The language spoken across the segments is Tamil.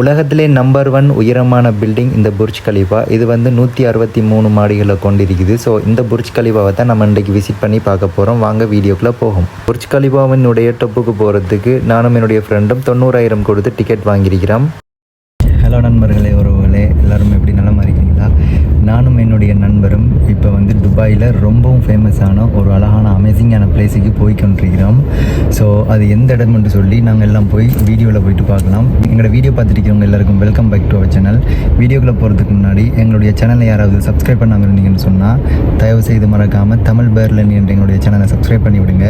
உலகத்திலே நம்பர் ஒன் உயரமான பில்டிங் இந்த புர்ஜ் கலிஃபா இது வந்து நூற்றி அறுபத்தி மூணு மாடிகளை கொண்டிருக்குது. ஸோ இந்த புர்ஜ் கலிஃபாவை தான் நம்ம இன்றைக்கு விசிட் பண்ணி பார்க்க போகிறோம் வாங்க வீடியோக்குள்ளே போகும். புர்ஜ் கலிஃபாவினுடைய டொப்புக்கு போகிறதுக்கு நானும் என்னுடைய ஃப்ரெண்டும் தொண்ணூறாயிரம் கொடுத்து டிக்கெட் வாங்கியிருக்கிறோம். ஹலோ நண்பர்களே உறவுகளே எல்லாரும் எப்படி நலமா இருக்கீங்களா நானும் என்னுடைய நண்பரும் இப்போ வந்து துபாயில் ரொம்பவும் ஃபேமஸான ஒரு அழகான அமேசிங்கான பிளேஸுக்கு போய் கொண்டிருக்கிறோம். ஸோ அது எந்த இடம்னு சொல்லி நாங்கள் எல்லாம் போய் வீடியோவில் போயிட்டு பார்க்கலாம். எங்களோட வீடியோ பார்த்துருக்கவங்க எல்லாருக்கும் welcome back to our channel வீடியோக்குள்ளே போகிறதுக்கு முன்னாடி எங்களுடைய சேனலை யாராவது சப்ஸ்கிரைப் பண்ணாமல் இருந்தீங்கன்னு சொன்னால் தயவு செய்து மறக்காமல் தமிழ் பேர்லன் என்ற எங்களுடைய சேனலை சப்ஸ்கிரைப் பண்ணி விடுங்க.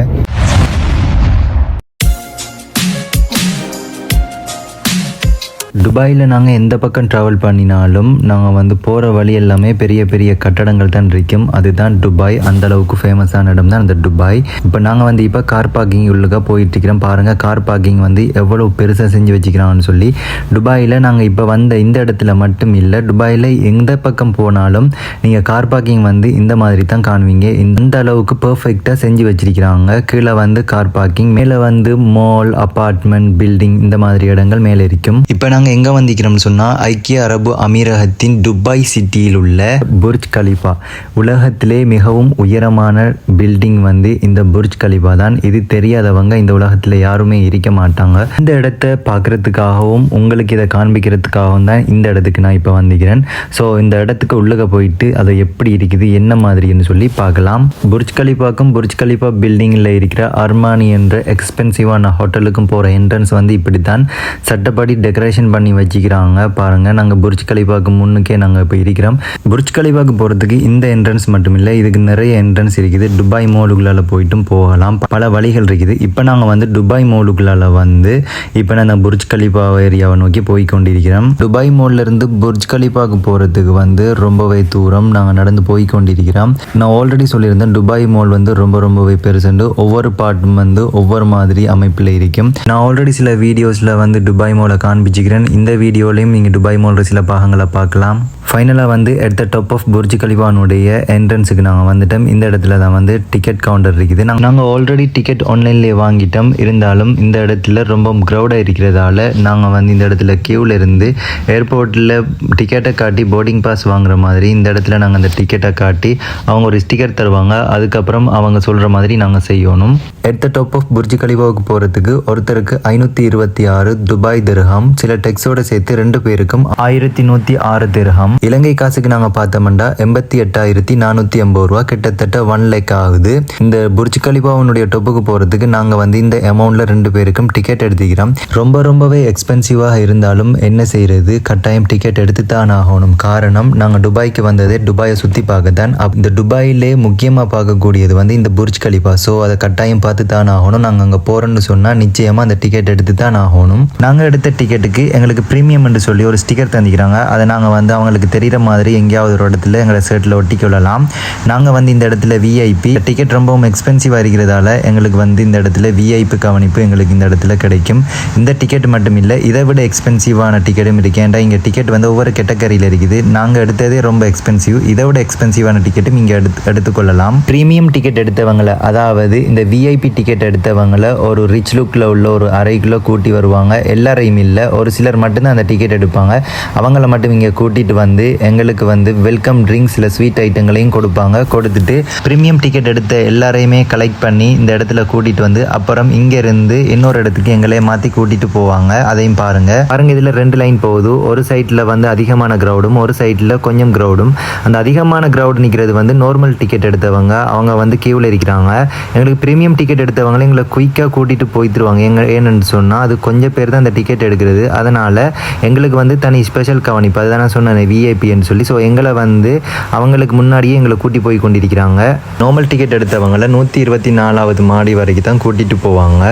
துபாயில் நாங்கள் எந்த பக்கம் ட்ராவல் பண்ணினாலும் நாங்கள் வந்து போகிற வழி எல்லாமே பெரிய பெரிய கட்டடங்கள் தான் இருக்கும். அதுதான் துபாய். அந்தளவுக்கு ஃபேமஸான இடம் தான் அந்த துபாய். இப்போ நாங்கள் வந்து இப்போ கார் பார்க்கிங் உள்ளுக்காக போயிட்டு இருக்கிறோம். பாருங்கள் கார் பார்க்கிங் வந்து எவ்வளோ பெருசாக செஞ்சு வச்சுக்கிறான்னு சொல்லி. துபாயில் நாங்கள் இப்போ வந்த இந்த இடத்துல மட்டும் இல்லை துபாயில் எந்த பக்கம் போனாலும் நீங்கள் கார் பார்க்கிங் வந்து இந்த மாதிரி தான் காணுவீங்க இந்த அளவுக்கு பர்ஃபெக்டாக செஞ்சு வச்சிருக்கிறாங்க. கீழே வந்து கார் பார்க்கிங் மேலே வந்து மால் அப்பார்ட்மெண்ட் பில்டிங் இந்த மாதிரி இடங்கள் மேலே இருக்கும். இப்போ நாங்கள் எங்கே வந்திருக்கிறோம்னு சொன்னால் ஐக்கிய அரபு அமீரகத்தின் துபாய் சிட்டியில் உள்ள புர்ஜ் கலிஃபா. உலகத்திலே மிகவும் உயரமான பில்டிங் வந்து இந்த புர்ஜ் கலிஃபா தான். இது தெரியாதவங்க இந்த உலகத்தில் யாருமே இருக்க மாட்டாங்க. இந்த இடத்த பார்க்குறதுக்காகவும் உங்களுக்கு இதை காண்பிக்கிறதுக்காகவும் தான் இந்த இடத்துக்கு நான் இப்போ வந்திருக்கிறேன் ஸோ இந்த இடத்துக்கு உள்ளக போயிட்டு அது எப்படி இருக்குது என்ன மாதிரின்னு சொல்லி பார்க்கலாம். புர்ஜ் கலிஃபாக்கும் புர்ஜ் கலிஃபா பில்டிங்கில் இருக்கிற அர்மானி என்ற எக்ஸ்பென்சிவான ஹோட்டலுக்கும் போகிற என்ட்ரன்ஸ் வந்து இப்படி தான் சட்டப்படி டெக்கரேஷன் பண்ணி வச்சுக்கிறாங்க. பாருங்கள் நாங்கள் புர்ஜ் கலிபாக்கு முன்னுக்கே நாங்கள் இப்போ இருக்கிறோம். புர்ஜ் கலிபாக்கு போகிறதுக்கு இந்த என்ட்ரன்ஸ் மட்டும் இல்லை இதுக்கு நிறைய என்ட்ரன்ஸ் இருக்குது. துபாய் மோலுக்குள்ளால போயிட்டும் போகலாம். பல வழிகள் இருக்குது. இப்போ நாங்கள் வந்து துபாய் மோலுக்குள்ளால வந்து இப்போ நான் புர்ஜ் கலிபா ஏரியாவை நோக்கி போய் கொண்டிருக்கிறோம் துபாய் மோல்லிருந்து புர்ஜ் கலிபாக்கு போகிறதுக்கு வந்து ரொம்பவே தூரம் நாங்கள் நடந்து போய் கொண்டிருக்கிறோம் நான் ஆல்ரெடி சொல்லியிருந்தேன் துபாய் மால் வந்து ரொம்ப ரொம்பவே பெருசுண்டு ஒவ்வொரு பாட்டும் வந்து ஒவ்வொரு மாதிரி அமைப்பில் இருக்கும். நான் ஆல்ரெடி சில வீடியோஸில் வந்து துபாய் மாலை காண்பிச்சுக்கிறேன். இந்த வீடியோலையும் நீங்கள் துபாய் மால் சில பாகங்களை பார்க்கலாம். ஃபைனலாக வந்து at the top of Burj கலிபானுடைய என்ட்ரன்ஸுக்கு நாங்கள் வந்துட்டோம். இந்த இடத்துல தான் வந்து டிக்கெட் கவுண்டர் இருக்குது. நாங்கள் நாங்கள் ஆல்ரெடி டிக்கெட் ஆன்லைன்லேயே வாங்கிட்டோம். இருந்தாலும் இந்த இடத்துல ரொம்ப க்ரௌடாக இருக்கிறதால நாங்கள் வந்து இந்த இடத்துல queueல இருந்து ஏர்போர்ட்டில் டிக்கெட்டை காட்டி போர்டிங் பாஸ் வாங்குற மாதிரி இந்த இடத்துல நாங்கள் அந்த டிக்கெட்டை காட்டி அவங்க ஒரு ஸ்டிக்கர் தருவாங்க. அதுக்கப்புறம் அவங்க சொல்கிற மாதிரி நாங்கள் செய்யணும். At the top of Burj கலிபாவுக்கு போகிறதுக்கு ஒருத்தருக்கு ஐநூற்றி இருபத்தி ஆறு துபாய் திருஹாம் சில டெக்ஸோட சேர்த்து ரெண்டு பேருக்கும் ஆயிரத்தி நூற்றி ஆறு திரகம். இலங்கை காசுக்கு நாங்கள் பார்த்தோம்னா எண்பத்தி எட்டாயிரத்தி நானூற்றி ஐம்பது ரூபா. கிட்டத்தட்ட ஒன் லேக் ஆகுது. இந்த புர்ஜ் கலிஃபாவுடைய டொப்புக்கு போகிறதுக்கு நாங்கள் வந்து இந்த அமௌண்ட்டில் ரெண்டு பேருக்கும் டிக்கெட் எடுத்துக்கிறோம். ரொம்ப ரொம்பவே எக்ஸ்பென்சிவாக இருந்தாலும் என்ன செய்கிறது கட்டாயம் டிக்கெட் எடுத்து தான் ஆகணும். காரணம் நாங்கள் துபாய்க்கு வந்ததே துபாயை சுற்றி பார்க்க தான் அப் இந்த துபாயிலே முக்கியமாக பார்க்கக்கூடியது வந்து இந்த புர்ஜ் கலிபா ஸோ அதை கட்டாயம் பார்த்து தான் ஆகணும். நாங்கள் அங்கே போகிறோன்னு சொன்னால் நிச்சயமாக அந்த டிக்கெட் எடுத்து தான் ஆகணும். நாங்கள் எடுத்த டிக்கெட்டுக்கு எங்களுக்கு ப்ரீமியம் என்று சொல்லி ஒரு ஸ்டிக்கர் தந்திக்கிறாங்க அதை நாங்கள் வந்து அவங்களுக்கு தெரிகிற மாதிரி எங்கேயாவது ஒரு இடத்துல எங்களை ஷர்ட்டில் ஒட்டி கொள்ளலாம். நாங்கள் வந்து இந்த இடத்துல விஐபி டிக்கெட் ரொம்பவும் எக்ஸ்பென்சிவாக இருக்கிறதால எங்களுக்கு வந்து இந்த இடத்துல விஐபி கவனிப்பு எங்களுக்கு இந்த இடத்துல கிடைக்கும். இந்த டிக்கெட் மட்டும் இல்லை இதை விட எக்ஸ்பென்சிவான டிக்கெட்டும் இருக்கு. ஏன்டா இங்கே டிக்கெட் வந்து ஒவ்வொரு கேட்டகரியில் இருக்குது. நாங்கள் எடுத்ததே ரொம்ப எக்ஸ்பென்சிவ் இதை விட எக்ஸ்பென்சிவான டிக்கெட்டும் இங்கே எடுத்து எடுத்துக்கொள்ளலாம் ப்ரீமியம் டிக்கெட் எடுத்தவங்களை அதாவது இந்த விஐபி டிக்கெட் எடுத்தவங்களை ஒரு ரிச் லுக்கில் உள்ள ஒரு அறைக்குள்ளே கூட்டி வருவாங்க. எல்லாரையும் இல்லை ஒரு சிலர் மட்டும்தான் அந்த டிக்கெட் எடுப்பாங்க. அவங்கள மட்டும் இங்கே கூட்டிகிட்டு வந்து எங்களுக்கு வந்து வெல்கம் ட்ரிங்க்ஸ் ஸ்வீட் ஐட்டங்களையும் கொடுப்பாங்க. கொடுத்துட்டு ப்ரீமியம் டிக்கெட் எடுத்த எல்லாரையுமே கலெக்ட் பண்ணி இந்த இடத்துல கூட்டிகிட்டு வந்து அப்புறம் இங்கேருந்து இன்னொரு இடத்துக்கு எங்களே மாற்றி கூட்டிகிட்டு போவாங்க. அதையும் பாருங்கள் பாருங்கள் இதில் ரெண்டு லைன் போகுது. ஒரு சைட்டில் வந்து அதிகமான க்ரௌடும் ஒரு சைட்டில் கொஞ்சம் க்ரௌடும் அந்த அதிகமான க்ரௌட் நிற்கிறது வந்து நார்மல் டிக்கெட் எடுத்தவங்க. அவங்க வந்து கியூவில் இருக்கிறாங்க. எங்களுக்கு ப்ரீமியம் டிக்கெட் எடுத்தவங்களே எங்களை குயிக்காக கூட்டிகிட்டு போய்த்துருவாங்க. எங்க ஏன்னு சொன்னால் அது கொஞ்சம் பேர் தான் அந்த டிக்கெட் எடுக்கிறது. அதனால் அதனால் எங்களுக்கு வந்து தனி ஸ்பெஷல் கவனிப்பு. அதுதான் நான் சொன்னேன் விஐபின்னு சொல்லி. ஸோ எங்களை வந்து அவங்களுக்கு முன்னாடியே எங்களை கூட்டி போய் கொண்டிருக்கிறாங்க. நார்மல் டிக்கெட் எடுத்தவங்கள நூற்றி இருபத்தி நாலாவது மாடி வரைக்கும் தான் கூட்டிகிட்டு போவாங்க.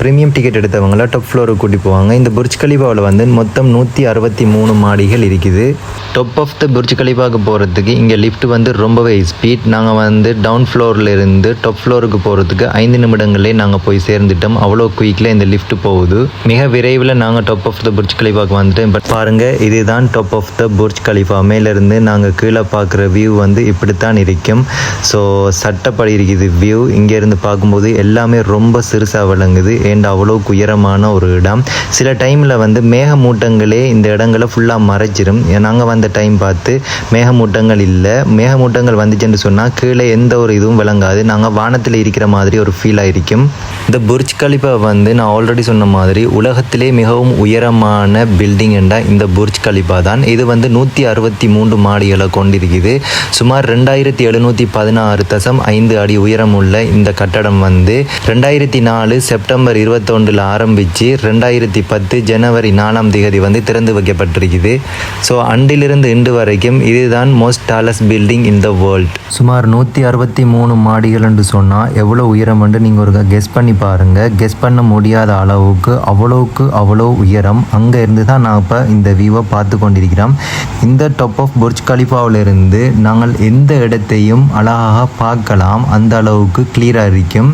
ப்ரீமியம் டிக்கெட் எடுத்தவங்கள டாப் ஃப்ளோருக்கு கூட்டி போவாங்க. இந்த புர்ஜ் கலிபாவில் வந்து மொத்தம் நூற்றி அறுபத்தி மூணு மாடிகள் இருக்குது. டாப் ஆஃப் த புர்ஜ் கலிபாவுக்கு போகிறதுக்கு இங்கே லிஃப்ட் வந்து ரொம்பவே ஸ்பீட் நாங்கள் வந்து டவுன் ஃப்ளோரில் இருந்து டாப் ஃப்ளோருக்கு போகிறதுக்கு ஐந்து நிமிடங்களே நாங்கள் போய் சேர்ந்துட்டோம். அவ்வளோ குயிக்கில் இந்த லிஃப்ட் போகுது. மிக விரைவில் நாங்கள் top of the the Burj கலிஃபாவுக்கு வந்துட்டேன். பட் பாருங்கள் இதுதான் top of the Burj Khalifa மேலேருந்து நாங்கள் கீழே பார்க்குற வியூ வந்து இப்படித்தான் இருக்கும். ஸோ சட்டப்படி இருக்குது வியூ இங்கேருந்து பார்க்கும்போது எல்லாமே ரொம்ப சிறுசாக விளங்குது. ஏண்ட் அவ்வளோக்கு உயரமான ஒரு இடம். சில டைமில் வந்து மேகமூட்டங்களே இந்த இடங்களை ஃபுல்லாக மறைச்சிரும். நாங்கள் வந்த டைம் பார்த்து மேகமூட்டங்கள் இல்லை. மேகமூட்டங்கள் வந்துச்சுன்னு சொன்னால் கீழே எந்த ஒரு இதுவும் விளங்காது. நாங்கள் வானத்தில் இருக்கிற மாதிரி ஒரு ஃபீல் ஆயிருக்கும் இந்த புர்ஜ் கலிஃபா வந்து நான் ஆல்ரெடி சொன்ன மாதிரி உலகத்திலே மிகவும் உயரமான பில்டிங் என்றால் இந்த புர்ஜ் கலிபா தான். இது வந்து நூற்றி அறுபத்தி மூன்று மாடிகளை கொண்டிருக்குது. சுமார் ரெண்டாயிரத்தி எழுநூற்றி பதினாறு தசம் ஐந்து அடி உயரம் உள்ள இந்த கட்டடம் வந்து ரெண்டாயிரத்தி நாலு செப்டம்பர் இருபத்தொன்றில் ஆரம்பித்து ரெண்டாயிரத்தி பத்து ஜனவரி நாலாம் தேதி வந்து திறந்து வைக்கப்பட்டிருக்குது. ஸோ அன்றிலிருந்து இன்று வரைக்கும் இதுதான் most tallest building in the world சுமார் நூற்றி அறுபத்தி மூணு மாடிகள் என்று சொன்னால் எவ்வளோ உயரம் என்று நீங்கள் ஒரு கெஸ் பண்ணி பாருங்கள் கெஸ் பண்ண முடியாத அளவுக்கு அவ்வளோக்கு அவ்வளோ உயரம் அங்கே இருந்து தான் நான் இப்போ இந்த வியூவை பார்த்து கொண்டிருக்கிறோம். இந்த டாப் ஆஃப் புர்ஜ் கலிஃபாவிலிருந்து நாங்கள் எந்த இடத்தையும் அழகாக பார்க்கலாம். அந்த அளவுக்கு கிளியராக இருக்கும்.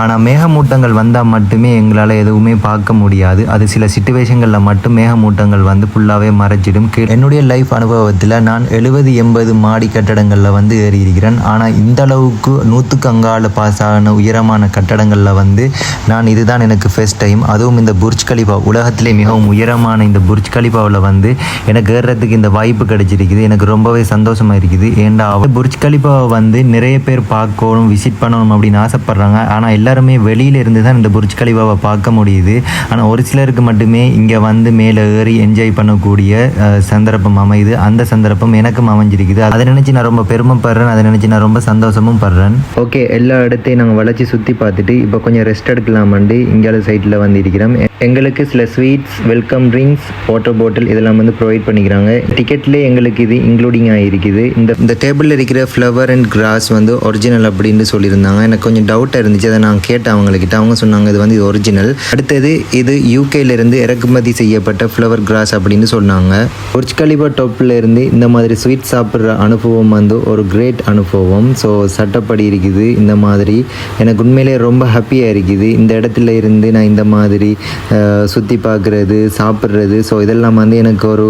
ஆனால் மேகமூட்டங்கள் வந்தால் மட்டுமே எங்களால் எதுவுமே பார்க்க முடியாது. அது சில சுச்சுவேஷங்களில் மட்டும் மேகமூட்டங்கள் வந்து ஃபுல்லாகவே மறைச்சிடும் என்னுடைய லைஃப் அனுபவத்தில் நான் எழுபது எண்பது மாடி கட்டடங்களில் வந்து ஏறி இருக்கிறேன் ஆனால் இந்த அளவுக்கு நூற்றுக்கு அங்கால பாஸ் ஆன உயரமான கட்டடங்களில் வந்து நான் இதுதான் எனக்கு ஃபர்ஸ்ட் டைம் அதுவும் இந்த புர்ஜ் கலிஃபா உலகத்திலே மிகவும் உயரமான இந்த புர்ஜ் கலிபாவில் வந்து எனக்கு ஏறுறதுக்கு இந்த வாய்ப்பு கிடைச்சிருக்குது. எனக்கு ரொம்பவே சந்தோஷமாக இருக்குது. ஏண்டா புர்ஜ் கலிபாவை வந்து நிறைய பேர் பார்க்கணும் விசிட் பண்ணணும் அப்படின்னு ஆசைப்பட்றாங்க. ஆனால் எல்லாருமே வெளியில இருந்து தான் இந்த புர்ஜ் கலிபாவை பார்க்க முடியுது. ஆனால் ஒரு சிலருக்கு மட்டுமே இங்கே வந்து மேலே ஏறி என்ஜாய் பண்ணக்கூடிய சந்தர்ப்பம் அமையுது. அந்த சந்தர்ப்பம் எனக்கும் அமைஞ்சிருக்குது. அதை நினச்சி நான் ரொம்ப பெருமைப்படுறேன் அதை நினச்சி நான் ரொம்ப சந்தோஷமும் படுறேன். ஓகே எல்லா இடத்தையும் நாங்கள் வளைச்சி சுற்றி பார்த்துட்டு இப்போ கொஞ்சம் ரெஸ்ட் எடுக்கலாமாண்டு இங்கால சைட்டில் வந்து இருக்கிறோம் எங்களுக்கு சில sweets welcome welcome drinks water bottle இதெல்லாம் வந்து ப்ரொவைட் பண்ணிக்கிறாங்க. டிக்கெட்லேயே எங்களுக்கு இது இன்க்ளூடிங் ஆகிருக்குது இந்த இந்த டேபிளில் இருக்கிற ஃப்ளவர் அண்ட் கிராஸ் வந்து ஒரிஜினல் அப்படின்னு சொல்லியிருந்தாங்க. எனக்கு கொஞ்சம் டவுட்டாக இருந்துச்சு. அதை நான் கேட்டேன் அவங்கக்கிட்ட அவங்க சொன்னாங்க இது வந்து ஒரிஜினல் அடுத்தது இது யூகேலேருந்து இறக்குமதி செய்யப்பட்ட ஃப்ளவர் கிராஸ் அப்படின்னு சொன்னாங்க. ஒரு கலிபா டாப்பில் இருந்து இந்த மாதிரி ஸ்வீட் சாப்பிட்ற அனுபவம் வந்து ஒரு கிரேட் அனுபவம். ஸோ சட்டப்படி இருக்குது இந்த மாதிரி. எனக்கு உண்மையிலே ரொம்ப ஹாப்பியாக இருக்குது. இந்த இடத்துல இருந்து நான் இந்த மாதிரி சுற்றி பார்க்குறது சாப்பிட்றது. ஸோ இதெல்லாம் வந்து எனக்கு ஒரு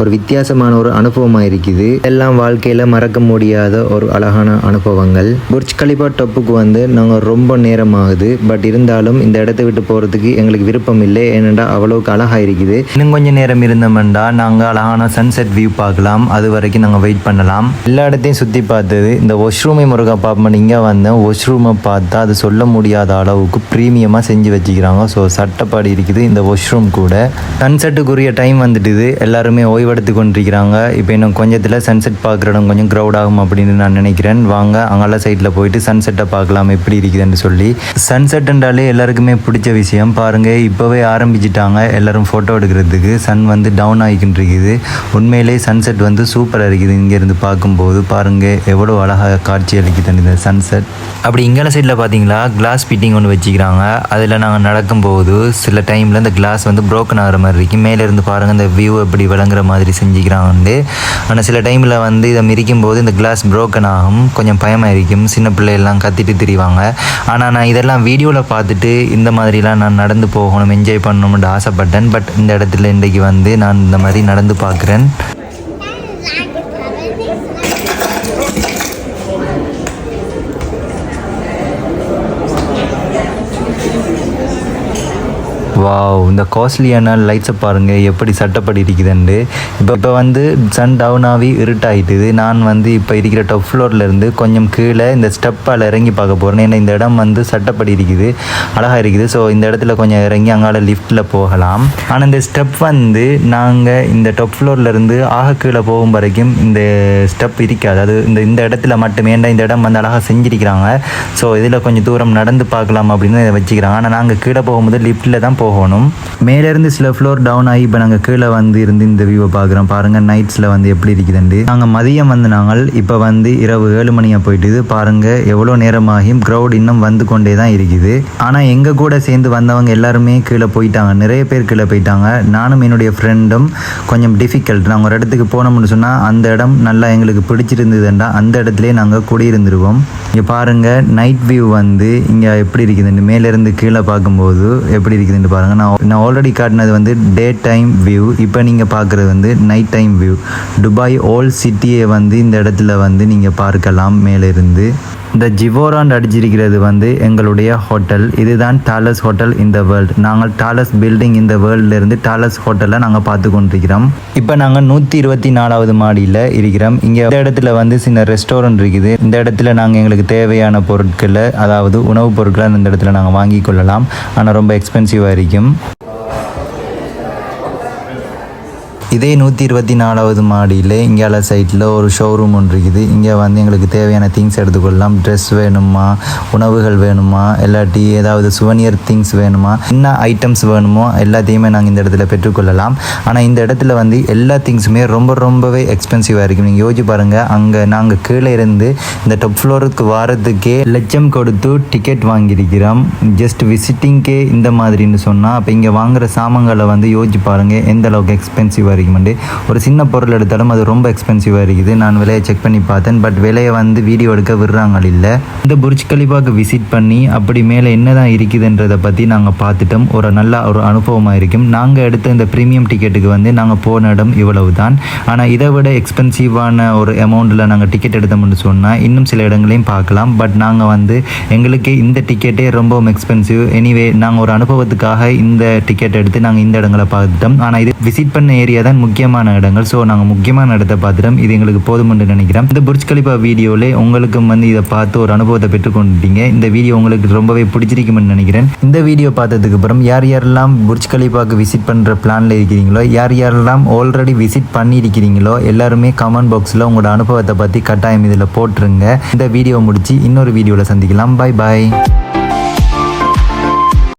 ஒரு வித்தியாசமான ஒரு அனுபவமாக இருக்குது. இதெல்லாம் வாழ்க்கையில் மறக்க முடியாத ஒரு அழகான அனுபவங்கள். புர்ஜ் கலிபா டப்புக்கு வந்து நாங்கள் ரொம்ப நேரம் ஆகுது பட் இருந்தாலும் இந்த இடத்த விட்டு போகிறதுக்கு எங்களுக்கு விருப்பம் இல்லை. ஏனெண்டா அவ்வளோக்கு அழகாக இருக்குது. இன்னும் கொஞ்சம் நேரம் இருந்தோம்னா நாங்கள் அழகான சன்செட் வியூ பார்க்கலாம். அது வரைக்கும் நாங்கள் வெயிட் பண்ணலாம். எல்லா இடத்தையும் சுற்றி பார்த்தது இந்த வாஷ்ரூமை முருகா பார்ப்போம் இங்கே வந்தேன் வாஷ்ரூமை பார்த்தா அது சொல்ல முடியாத அளவுக்கு ப்ரீமியமாக செஞ்சு வச்சுக்கிறாங்க. ஸோ சட்டப்பாடி இருக்குது இந்த வாஷ்ரூம் கூட. சன்செட்டுக்குரிய டைம் வந்துட்டுது. எல்லாருமே ஓய்வெடுத்து கொண்டிருக்கிறாங்க. இப்போ இன்னும் கொஞ்சத்தில் சன்செட் பார்க்குற இடம் கொஞ்சம் க்ரௌட் ஆகும் அப்படின்னு நான் நினைக்கிறேன். வாங்க அங்கால சைடில் போயிட்டு சன்செட்டை பார்க்கலாம் எப்படி இருக்குதுன்னு சொல்லி. சன்செட்டுன்றாலே எல்லாருக்குமே பிடிச்ச விஷயம். பாருங்கள் இப்போவே ஆரம்பிச்சிட்டாங்க எல்லோரும் ஃபோட்டோ எடுக்கிறதுக்கு. சன் வந்து டவுன் ஆகிக்கிட்டு இருக்குது உண்மையிலே சன்செட் வந்து சூப்பராக இருக்குது இங்கேருந்து பார்க்கும்போது. பாருங்கள் எவ்வளோ அழகாக காட்சி அளிக்குதுன்னு இந்த சன்செட் அப்படி இங்கால சைடில் பார்த்தீங்களா கிளாஸ் ஃபிட்டிங் ஒன்று வச்சுக்கிறாங்க. அதில் நாங்கள் நடக்கும்போது சில டைமில் இந்த கிளாஸ் வந்து ப்ரோக்கன் ஆகும் வர மாதிரி இருக்கும் மேலே இருந்து பாருங்கள் இந்த வியூ எப்படி விளங்குற மாதிரி செஞ்சுக்கிறாங்க ஆனால் சில டைமில் வந்து இதை மிரிக்கும் போது இந்த கிளாஸ் ப்ரோக்கன் ஆகும். கொஞ்சம் பயமாக இருக்கும் சின்ன பிள்ளையெல்லாம் கத்திட்டு திரிவாங்க. ஆனால் நான் இதெல்லாம் வீடியோவில் பார்த்துட்டு இந்த மாதிரிலாம் நான் நடந்து போகணும் என்ஜாய் பண்ணணும்னு ஆசைப்பட்டேன். பட் இந்த இடத்துல இன்றைக்கு வந்து நான் இந்த மாதிரி நடந்து பார்க்குறேன். வாவ் இந்த காஸ்ட்லியான லைட்ஸை பாருங்கள் எப்படி சட்டப்படி இருக்குதுண்டு இப்போ இப்போ வந்து சன் டவுன் ஆகி நான் வந்து இப்போ இருக்கிற டாப் ஃப்ளோர்லேருந்து கொஞ்சம் கீழே இந்த ஸ்டெப்பால் இறங்கி பார்க்க போகிறேன் ஏன்னா இந்த இடம் வந்து சட்டப்படி இருக்குது. அழகாக இருக்குது. ஸோ இந்த இடத்துல கொஞ்சம் இறங்கி அங்கால லிஃப்ட்டில் போகலாம். ஆனால் இந்த ஸ்டெப் வந்து நாங்கள் இந்த டாப் ஃப்ளோர்லேருந்து ஆக கீழே போகும் வரைக்கும் இந்த ஸ்டெப் இருக்காது. அது இந்த இந்த இடத்துல மட்டுமே இந்த இடம் வந்து அழகாக செஞ்சிருக்கிறாங்க. ஸோ இதில் கொஞ்சம் தூரம் நடந்து பார்க்கலாம் அப்படின்னு வச்சுக்கிறாங்க. ஆனால் நாங்கள் கீழே போகும்போது லிஃப்ட்டில் தான் போகணும். மேலேருந்து சில ஃப்ளோர் டவுன் ஆகி இப்போ நாங்கள் கீழே வந்து இருந்து இந்த வியூவை பார்க்குறோம். பாருங்கள் நைட்ஸில் வந்து எப்படி இருக்குதுண்டு நாங்கள் மதியம் வந்து நாங்கள் இப்போ வந்து இரவு ஏழு மணியாக போயிட்டுது பாருங்கள் எவ்வளோ நேரமாகியும் க்ரௌட் இன்னும் வந்து கொண்டே தான் இருக்குது. ஆனால் எங்கள் கூட சேர்ந்து வந்தவங்க எல்லாருமே கீழே போயிட்டாங்க. நிறைய பேர் கீழே போயிட்டாங்க. நானும் என்னுடைய ஃப்ரெண்டும் கொஞ்சம் டிஃபிகல்ட் நாங்கள் ஒரு இடத்துக்கு போனோம்னு சொன்னால் அந்த இடம் நல்லா எங்களுக்கு பிடிச்சிருந்ததுண்டா. அந்த இடத்துலேயே நாங்கள் குடியிருந்துருவோம். இங்கே பாருங்கள் நைட் வியூ வந்து இங்கே எப்படி இருக்குதுன்னு மேலேருந்து கீழே பார்க்கும்போது எப்படி இருக்குதுன்னு பாருங்க. பாருங்கள் நான் நான் ஆல்ரெடி காட்டினது வந்து டே டைம் வியூ இப்போ நீங்கள் பார்க்குறது வந்து night time view Dubai old சிட்டியை வந்து இந்த இடத்துல வந்து நீங்கள் பார்க்கலாம். மேலிருந்து இந்த ஜிவோராண்ட் அடிச்சிருக்கிறது வந்து எங்களுடைய ஹோட்டல் இதுதான் tallest hotel in the world நாங்கள் டாலஸ் பில்டிங் இந்த வேர்ல்ட்லேருந்து டாலஸ் ஹோட்டலில் நாங்கள் பார்த்து கொண்டிருக்கிறோம். இப்போ நாங்கள் நூற்றி இருபத்தி நாலாவது மாடியில் இருக்கிறோம். இங்கே இந்த இடத்துல வந்து சின்ன ரெஸ்டாரண்ட் இருக்குது. இந்த இடத்துல நாங்கள் எங்களுக்கு தேவையான பொருட்களை அதாவது உணவுப் பொருட்களை இந்த இடத்துல நாங்கள் வாங்கி கொள்ளலாம். ஆனால் ரொம்ப எக்ஸ்பென்சிவாக இருக்கும் இதே நூற்றி இருபத்தி நாலாவது மாடியில் இங்கால சைட்டில் ஒரு ஷோரூம் ஒன்று இருக்குது. இங்கே வந்து எங்களுக்கு தேவையான திங்ஸ் எடுத்துக்கொள்ளலாம். ட்ரெஸ் வேணுமா? உணவுகள் வேணுமா? இல்லாட்டி ஏதாவது சுவனியர் திங்ஸ் வேணுமா? என்ன ஐட்டம்ஸ் வேணுமோ எல்லாத்தையுமே நாங்கள் இந்த இடத்துல பெற்றுக்கொள்ளலாம். ஆனால் இந்த இடத்துல வந்து எல்லா திங்ஸுமே ரொம்ப ரொம்பவே எக்ஸ்பென்சிவாக இருக்கும் நீங்கள் யோசிச்சு பாருங்கள் அங்கே நாங்கள் கீழே இருந்து இந்த டாப் ஃப்ளோருக்கு வாரத்துக்கே லட்சம் கொடுத்து டிக்கெட் வாங்கியிருக்கிறோம். ஜஸ்ட் விசிட்டிங்க்கே இந்த மாதிரின்னு சொன்னால் அப்போ இங்கே வாங்குகிற சாமான்களை வந்து யோசிச்சு பாருங்கள் எந்த அளவுக்கு எக்ஸ்பென்சிவாக இருக்குமெண்டு ஒரு சின்ன பொருள் எடுத்தாலும் அது ரொம்ப எக்ஸ்பென்சிவாக இருக்குது. நான் விலையை செக் பண்ணி பார்த்தேன். பட் விலையை வந்து வீடியோ எடுக்க விடுறாங்க இல்லை. இந்த புர்ஜ் கலிபாக்கு விசிட் பண்ணி அப்படி மேலே என்னதான் இருக்குதுன்றதை பற்றி நாங்கள் பார்த்துட்டோம். ஒரு நல்ல ஒரு அனுபவமாக இருக்கும். நாங்கள் எடுத்த இந்த ப்ரீமியம் டிக்கெட்டுக்கு வந்து நாங்கள் போன இடம் இவ்வளவு தான் ஆனால் இதை விட எக்ஸ்பென்சிவான ஒரு அமௌண்ட்டில் நாங்கள் டிக்கெட் எடுத்தோம்னு சொன்னால் இன்னும் சில இடங்களையும் பார்க்கலாம். பட் நாங்கள் வந்து எங்களுக்கு இந்த டிக்கெட்டே ரொம்பவும் எக்ஸ்பென்சிவ் எனிவே நாங்கள் ஒரு அனுபவத்துக்காக இந்த டிக்கெட் எடுத்து நாங்கள் இந்த இடங்களை பார்த்துட்டோம். ஆனால் இது விசிட் பண்ண ஏரியா தான் முக்கியமான இடங்கள். ஸோ நாங்கள் முக்கியமான இடத்தை பார்த்துட்டோம். இது எங்களுக்கு போதுமென்று நினைக்கிறோம். இந்த புர்ஜ் கலிபா வீடியோவில் உங்களுக்கும் வந்து இதை பார்த்து ஒரு அனுபவத்தை பெற்றுக்கொண்டுட்டீங்க இந்த வீடியோ உங்களுக்கு ரொம்பவே பிடிச்சிருக்கும்னு நினைக்கிறேன். இந்த வீடியோ பார்த்ததுக்கு அப்புறம் யார் யாரெல்லாம் புர்ஜ் கலிபாக்கு விசிட் பண்ணுற பிளானில் இருக்கிறீங்களோ யார் யாரெல்லாம் ஆல்ரெடி விசிட் பண்ணியிருக்கிறீங்களோ எல்லாருமே கமெண்ட் பாக்ஸில் உங்களோட அனுபவத்தை பற்றி கட்டாயம் இதில் போட்டுருங்க. இந்த வீடியோ முடிச்சு இன்னொரு வீடியோவில் சந்திக்கலாம். Bye bye